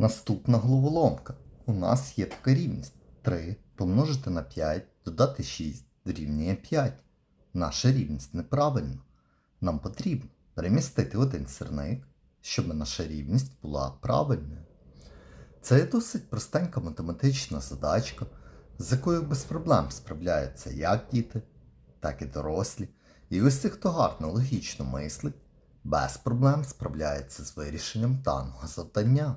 Наступна головоломка. У нас є така рівність. 3 помножити на 5, додати 6 дорівнює 5. Наша рівність неправильна. Нам потрібно перемістити один сірник, щоб наша рівність була правильною. Це досить простенька математична задачка, з якою без проблем справляються як діти, так і дорослі. І ті, хто гарно логічно мислить, без проблем справляється з вирішенням даного завдання.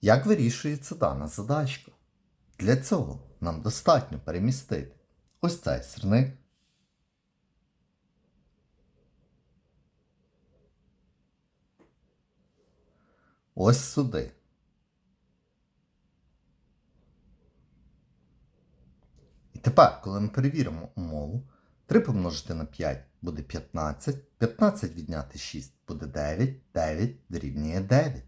Як вирішується дана задачка? Для цього нам достатньо перемістити ось цей сірник. Ось сюди. І тепер, коли ми перевіримо умову, 3 помножити на 5 буде 15, 15 відняти 6 буде 9, 9 дорівнює 9.